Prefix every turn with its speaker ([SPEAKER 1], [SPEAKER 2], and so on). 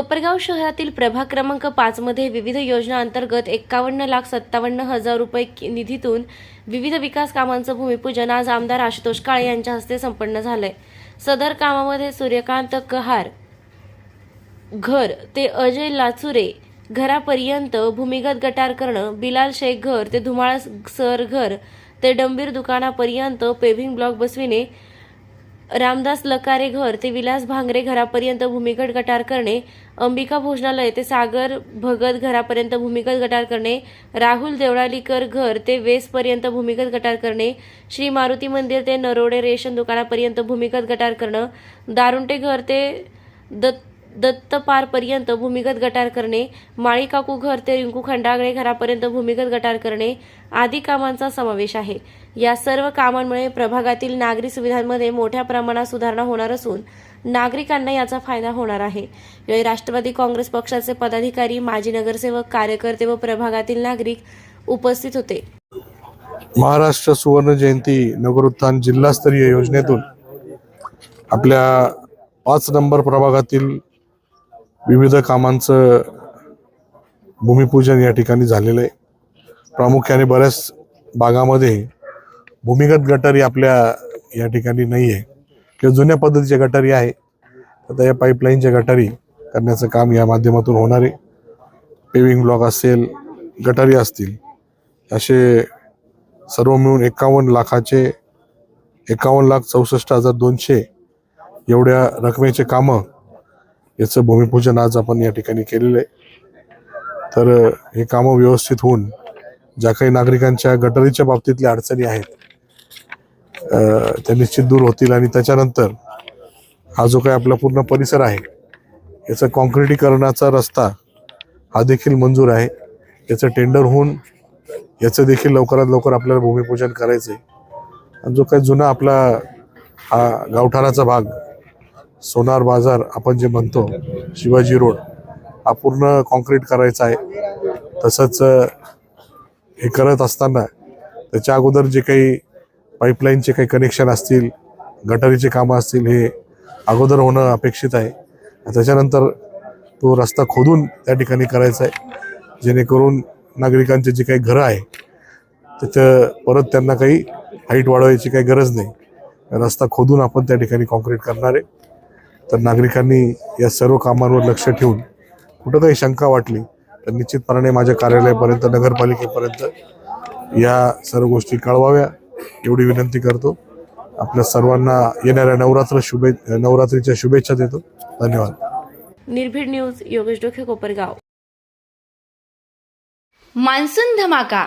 [SPEAKER 1] कोपरगाव शहरातील प्रभाग क्रमांक पाचमध्ये विविध योजना अंतर्गत एक्कावन्न लाख सत्तावन्न हजार रुपये कि- निधीतून विविध विकास कामांचं भूमिपूजन आज आमदार आशुतोष काळे यांच्या हस्ते संपन्न झालंय. सदर कामामध्ये सूर्यकांत कहार घर ते अजय लाचुरे घरापर्यंत भूमिगत गटार करणं बिलाल शेख घर ते धुमाळ सर घर ते डंबीर दुकानापर्यंत पेव्हिंग ब्लॉक बसविणे रामदास लकारे घर ते विलास भांगरे घरापर्यंत भूमिगत गटार करणे अंबिका भोजनालय ते सागर भगत घरापर्यंत भूमिगत गटार करणे राहुल देवळालीकर घर ते वेसपर्यंत भूमिगत गटार करणे श्री मारुती मंदिर ते नरोडे रेशन दुकानापर्यंत भूमिगत गटार करणं दारुंटे घर ते दत्त दत्तपारपर्यंत भूमिगत गटार करणे माळीकाकू घर ते रिंकू खंडागळे घरापर्यंत भूमिगत गटार करणे आदी कामांचा समावेश आहे. या सर्व कामांमुळे प्रभागातील नागरी सुविधांमध्ये मोठ्या प्रमाणात सुधारणा होणार असून नागरिकांना याचा फायदा होणार आहे. यावेळी राष्ट्रवादी काँग्रेस पक्षाचे पदाधिकारी माजी नगरसेवक कार्यकर्ते व प्रभागातील नागरिक उपस्थित होते.
[SPEAKER 2] महाराष्ट्र सुवर्ण जयंती नगरोत्थान जिल्हास्तरीय योजनेतून आपल्या पाच नंबर प्रभागातील विविध कामांचं भूमिपूजन या ठिकाणी झालेलं आहे. प्रामुख्याने बऱ्याच भागामध्ये भूमिगत गटारी आपल्या या ठिकाणी नाही आहे. किंवा जुन्या पद्धतीच्या गटारी आहे. आता या पाईपलाईनच्या गटारी करण्याचं काम या माध्यमातून होणार आहे. पेविंग ब्लॉक असेल गटारी असतील असे सर्व मिळून एकावन्न लाखाचे एकावन्न लाख चौसष्ट हजार दोनशे एवढ्या रकमेचे कामं याचं भूमिपूजन आज आपण या ठिकाणी केलेलं आहे. तर हे कामं व्यवस्थित होऊन ज्या काही नागरिकांच्या गटारीच्या बाबतीतल्या अडचणी आहेत त्या निश्चित दूर होतील आणि त्याच्यानंतर हा जो काही आपला पूर्ण परिसर आहे याचा कॉन्क्रिटीकरणाचा रस्ता हा देखील मंजूर आहे. याचं टेंडर होऊन याचं देखील लवकरात लवकर आपल्याला भूमिपूजन करायचं आहे आणि जो काही जुना आपला हा गावठाणाचा भाग सोनार बाजार आपण जे म्हणतो शिवाजी रोड हा पूर्ण कॉन्क्रीट करायचा आहे. तसंच हे करत असताना त्याच्या अगोदर जे काही पाईपलाईनचे काही कनेक्शन असतील गटारीचे कामं असतील हे अगोदर होणं अपेक्षित आहे. त्याच्यानंतर तो रस्ता खोदून त्या ठिकाणी करायचा आहे. जेणेकरून नागरिकांचे जे काही घरं आहे त्याचं परत त्यांना काही हाईट वाढवायची काही गरज नाही. रस्ता खोदून आपण त्या ठिकाणी कॉन्क्रीट करणार आहे. तर नागरिकांनी या सर्व कामांवर लक्ष ठेवून कुठं काही शंका वाटली तर निश्चितपणाने माझ्या कार्यालयापर्यंत नगरपालिकेपर्यंत या सर्व गोष्टी कळवाव्या एवढी विनंती करतो. आपल्या सर्वांना येणाऱ्या नवरात्र शुभे नवरात्रीच्या शुभेच्छा देतो. धन्यवाद.
[SPEAKER 1] निर्भीड न्यूज योगेश डोखे कोपरगाव. मान्सून धमाका